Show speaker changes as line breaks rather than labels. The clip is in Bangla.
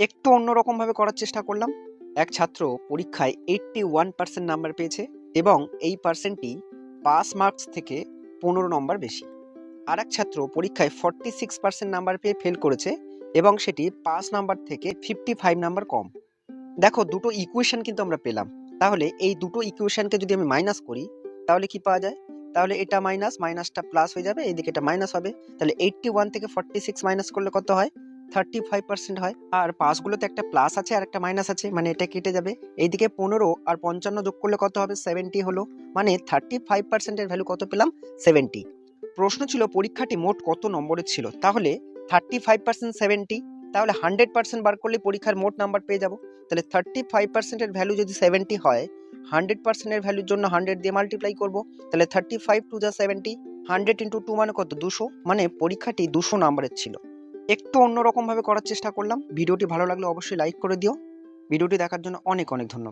একটু অন্যরকমভাবে করার চেষ্টা করলাম। এক ছাত্র পরীক্ষায় এইট্টি ওয়ান পার্সেন্ট নাম্বার পেয়েছে এবং এই পার্সেন্টটি পাস মার্কস থেকে পনেরো নম্বর বেশি। আর এক ছাত্র পরীক্ষায় ফর্টি সিক্স পার্সেন্ট নাম্বার পেয়ে ফেল করেছে এবং সেটি পাস নাম্বার থেকে ফিফটি ফাইভ নাম্বার কম। দেখো, দুটো ইকুয়েশন কিন্তু আমরা পেলাম। তাহলে এই দুটো ইকুয়েশনকে যদি আমি মাইনাস করি, তাহলে কি পাওয়া যায়? তাহলে এটা মাইনাস মাইনাসটা প্লাস হয়ে যাবে এইদিকে এটা মাইনাস হবে। তাহলে এইটটি ওয়ান থেকে ফর্টি সিক্স মাইনাস করলে কত হয়? থার্টি ফাইভ পার্সেন্ট হয়। আর পাসগুলোতে একটা প্লাস আছে আর একটা মাইনাস আছে মানে এটা কেটে যাবে। এইদিকে পনেরো আর পঞ্চান্ন যোগ করলে কত হবে? সেভেন্টি হলো। মানে থার্টি ফাইভ পার্সেন্টের ভ্যালু কত পেলাম? সেভেন্টি প্রশ্ন ছিল পরীক্ষাটি মোট কত নম্বরের ছিল? তাহলে থার্টি ফাইভ পার্সেন্ট সেভেন্টি তাহলে হান্ড্রেড পার্সেন্ট বার করলে পরীক্ষার মোট নাম্বার পেয়ে যাব। তাহলে থার্টি ফাইভ পার্সেন্টের ভ্যালু যদি সেভেন্টি হয় হান্ড্রেড পার্সেন্টের ভ্যালুর জন্য হান্ড্রেড দিয়ে মাল্টিপ্লাই করব। তাহলে থার্টি ফাইভ টু যা সেভেন্টি হান্ড্রেড ইন্টু টু মানে কত? দুশো। মানে পরীক্ষাটি দুশো নাম্বারের ছিল। একটু অন্যরকমভাবে করার চেষ্টা করলাম। ভিডিওটি ভালো লাগলে অবশ্যই লাইক করে দিও। ভিডিওটি দেখার জন্য অনেক অনেক ধন্যবাদ।